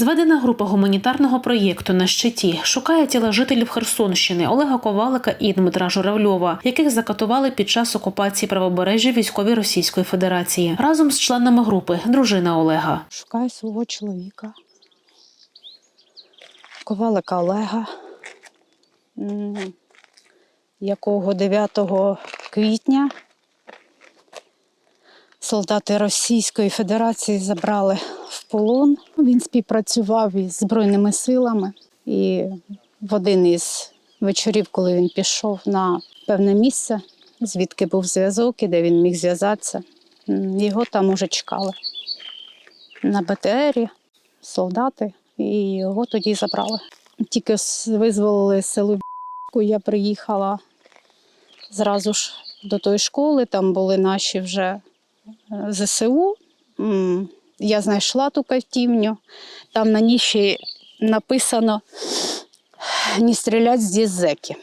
Зведена група гуманітарного проєкту на щиті шукає тіла жителів Херсонщини Олега Ковалика і Дмитра Журавльова, яких закатували під час окупації правобережжя військові Російської Федерації. Разом з членами групи дружина Олега. Шукаю свого чоловіка. Ковалика Олега, якого 9 квітня солдати Російської Федерації забрали в полон. Він співпрацював із Збройними силами. І в один із вечорів, коли він пішов на певне місце, звідки був зв'язок і де він міг зв'язатися, його там уже чекали на БТРі солдати, і його тоді забрали. Тільки визволили село я приїхала зразу ж до тої школи, там були наші вже ЗСУ. Я знайшла ту катівню, там на ніші написано «Не стрілять здесь зеки».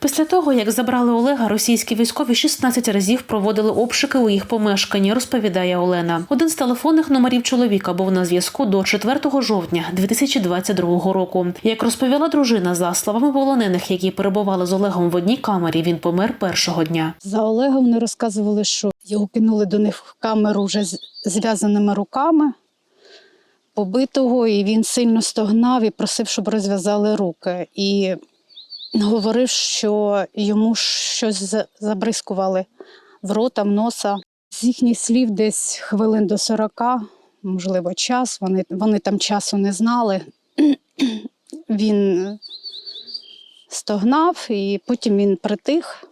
Після того, як забрали Олега, російські військові 16 разів проводили обшуки у їх помешканні, розповідає Олена. Один з телефонних номерів чоловіка був на зв'язку до 4 жовтня 2022 року. Як розповіла дружина, за словами полонених, які перебували з Олегом в одній камері, він помер першого дня. За Олегом вони розказували, що його кинули до них в камеру вже зв'язаними руками, побитого, і він сильно стогнав і просив, щоб розв'язали руки. І говорив, що йому щось за- забризкували в рота, в носа. З їхніх слів десь хвилин до 40, можливо, час. Вони, вони там часу не знали. Він стогнав, і потім він притих.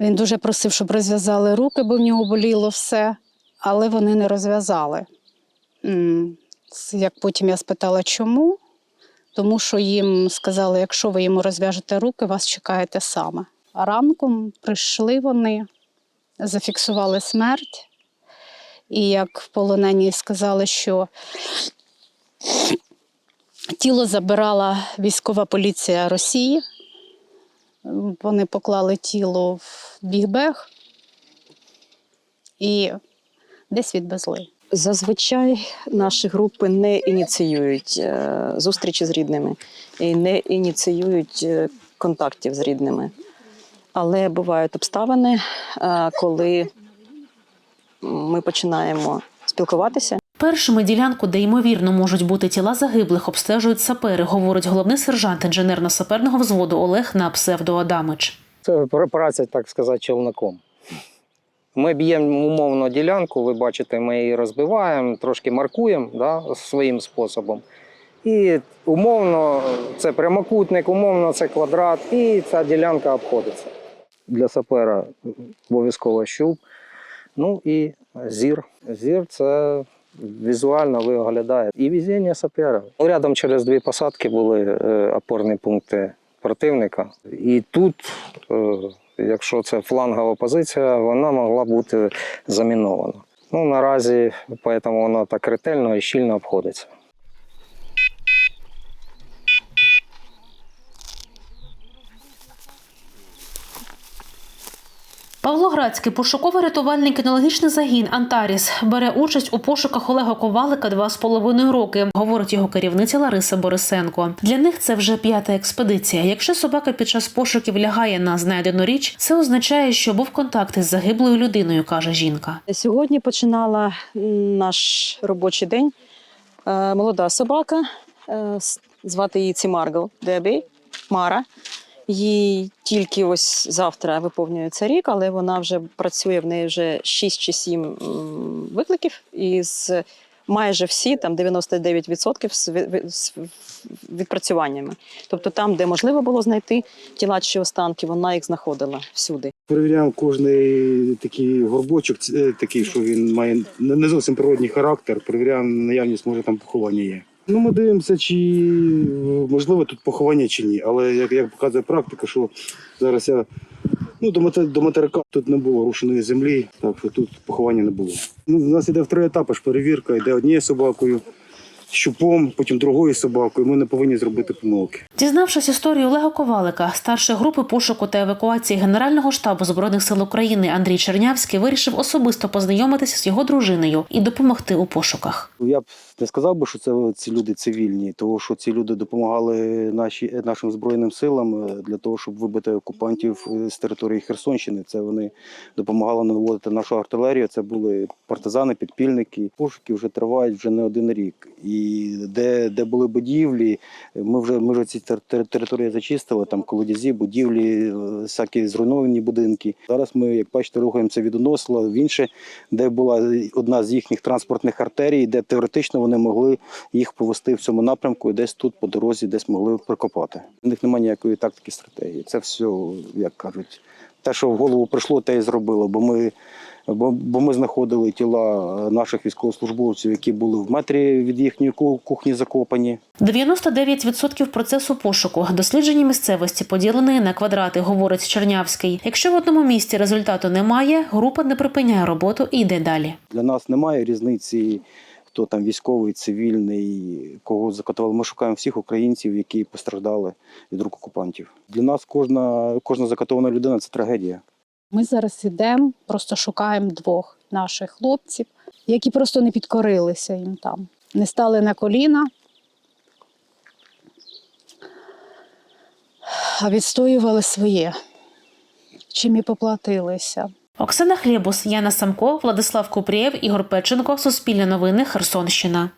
Він дуже просив, щоб розв'язали руки, бо в нього боліло все, але вони не розв'язали. Як потім я спитала, чому? Тому що їм сказали, якщо ви йому розв'яжете руки, вас чекає те саме. А ранком прийшли вони, зафіксували смерть. І як в полоненні сказали, що тіло забирала військова поліція Росії. Вони поклали тіло в бігбег і десь відвезли. Зазвичай наші групи не ініціюють е, зустрічі з рідними і не ініціюють е, контактів з рідними. Але бувають обставини, е, коли ми починаємо спілкуватися. Першими ділянку, де ймовірно можуть бути тіла загиблих, обстежують сапери, говорить головний сержант інженерно-саперного взводу Олег на псевдо Адамич. Це пр- праця, так сказати, челноком. Ми б'ємо умовно ділянку, ви бачите, ми її розбиваємо, трошки маркуємо да, своїм способом. І умовно це прямокутник, умовно це квадрат, і ця ділянка обходиться. Для сапера обов'язково щуп. Ну і зір. Зір це візуально виглядає. І везіння сапера. Рядом через дві посадки були е, опорні пункти противника. І тут, е, якщо це флангова позиція, вона могла бути замінована. Ну, наразі, тому вона так ретельно і щільно обходиться. Павлоградський пошуково-рятувальний кінологічний загін Антаріс бере участь у пошуках Олега Ковалика два з половиною роки, говорить його керівниця Лариса Борисенко. Для них це вже п'ята експедиція. Якщо собака під час пошуків лягає на знайдену річ, це означає, що був контакт із загиблою людиною, каже жінка. Сьогодні починала наш робочий день е, молода собака, е, звати її Цімаргл Дебі, Мара. Їй тільки ось завтра виповнюється рік, але вона вже працює в неї вже 6 чи 7 викликів, і з майже всі, там 99% з відпрацюваннями. Тобто там, де можливо було знайти тіла чи останки, вона їх знаходила всюди. Перевіряємо кожний такий горбочок, е, такий, що він має не зовсім природній характер. Перевіряємо наявність, може там поховання є. Ну, ми дивимося, чи е, можливо тут поховання чи ні. Але як, як показує практика, що зараз я ну, до, мате- до материка тут не було рушеної землі, так що тут поховання не було. Ну, у нас іде в три етапи ж перевірка, йде однією собакою, щупом, потім другою собакою. Ми не повинні зробити помилки. Дізнавшись історію Олега Ковалика, старший групи пошуку та евакуації Генерального штабу збройних сил України Андрій Чернявський вирішив особисто познайомитися з його дружиною і допомогти у пошуках. Я б не сказав би, що це ці люди цивільні, тому що ці люди допомагали наші, нашим збройним силам е, для того, щоб вибити окупантів е, з території Херсонщини. Це вони допомагали наводити нашу артилерію. Це були партизани, підпільники. Пошуки вже тривають вже не один рік. І де, де були будівлі, ми вже ми вже ці тер- тер- території зачистили. Там колодязі, будівлі, е, всякі зруйновані будинки. Зараз ми, як бачите, рухаємося від Оносла в інше, де була одна з їхніх транспортних артерій, де теоретично вони могли їх повести в цьому напрямку, і десь тут по дорозі, десь могли прикопати. У них немає ніякої тактики стратегії. Це все, як кажуть, те, що в голову прийшло, те і зробило. Бо ми, бо, бо ми знаходили тіла е, наших військовослужбовців, які були в метрі від їхньої кухні закопані. 99% процесу пошуку дослідження місцевості поділені на квадрати, говорить Чернявський. Якщо в одному місці результату немає, група не припиняє роботу і йде далі. Для нас немає різниці, хто там військовий, цивільний, кого закатували. Ми шукаємо всіх українців, які постраждали від рук окупантів. Для нас кожна, кожна закатована людина це трагедія. Ми зараз йдемо, просто шукаємо двох наших хлопців, які просто не підкорилися їм там, не стали на коліна, а відстоювали своє, чим і поплатилися. Оксана Хлєбус, Яна Самко, Владислав Купрієв, Ігор Печенко. Суспільне новини. Херсонщина.